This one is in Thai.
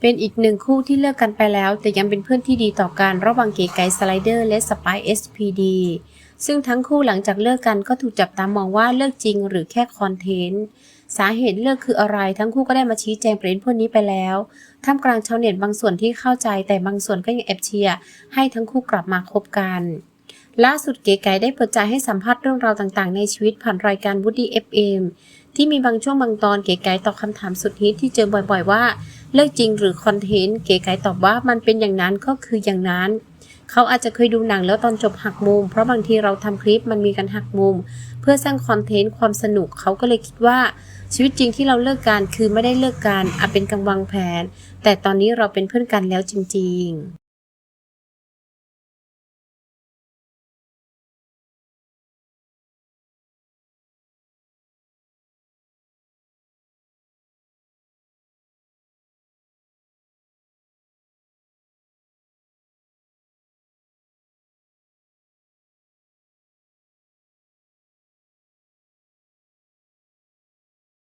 เป็นอีกหนึ่งคู่ที่เลิกกันไปแล้ว แต่ยังเป็นเพื่อนที่ดีต่อกันระหว่างเก๋ไก่สไลเดอร์และสไปซ์ SPD ซึ่งทั้งคู่หลังจากเลิกกันก็ถูกจับตามองว่าเลิกจริงหรือแค่คอนเทนต์สาเหตุเลิกคืออะไรทั้งคู่ก็ได้มาชี้แจงประเด็นพวกนี้ไปแล้วท่ามกลางชาวเน็ตบางส่วนที่เข้าใจแต่บางส่วนก็ยังแอบเชียร์ให้ทั้งคู่กลับมาคบกันล่าสุดเก๋ไก่ได้เปิดใจให้สัมภาษณ์เรื่องราวต่างๆ ในชีวิตผ่านรายการ Woody FM ที่มีบางช่วงบางตอนเก๋ไก่ตอบคำถามสุดฮิตที่เจอบ่อยๆว่า เรื่องจริงหรือคอนเทนต์เก๋ไก่ตอบว่ามันเป็นอย่างนั้นก็คืออย่างนั้นเขาอาจจะเคยดูหนังแล้วตอนจบหักมุม เพราะบางทีเราทำคลิปมันมีการหักมุม เพื่อสร้างคอนเทนต์ความสนุกเขาก็เลยคิดว่า ชีวิตจริงที่เราเลิกกันคือไม่ได้เลิกกันอาจเป็นกังวังแผน แต่ตอนนี้เราเป็นเพื่อนกันแล้วจริง ๆ